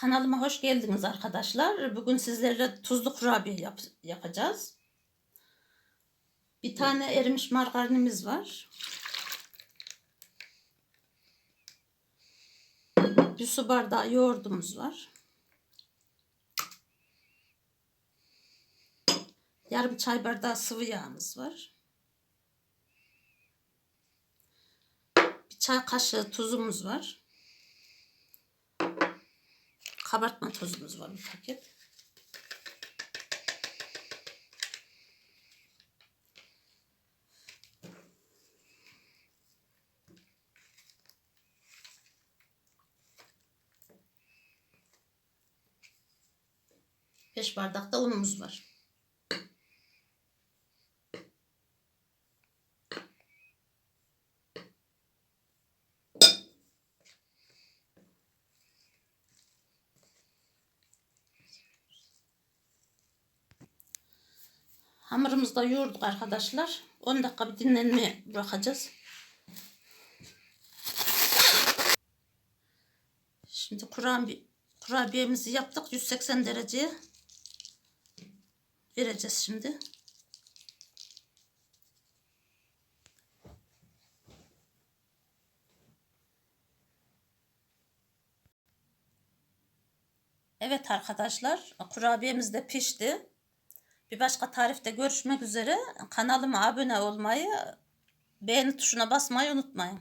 Kanalıma hoş geldiniz arkadaşlar. Bugün sizlerle tuzlu kurabiye yap- yapacağız. Bir tane erimiş margarinimiz var. Bir su bardağı yoğurdumuz var. Yarım çay bardağı sıvı yağımız var. Bir çay kaşığı tuzumuz var. Kabartma tozumuz var bir paket. Beş bardak da unumuz var. Hamurumuzu da yoğurduk arkadaşlar. 10 dakika bir dinlenmeye bırakacağız. Şimdi kurabiye, kurabiyemizi yaptık. 180 dereceye vereceğiz şimdi. Evet arkadaşlar kurabiyemiz de pişti. Bir başka tarifte görüşmek üzere. Kanalıma abone olmayı, beğeni tuşuna basmayı unutmayın.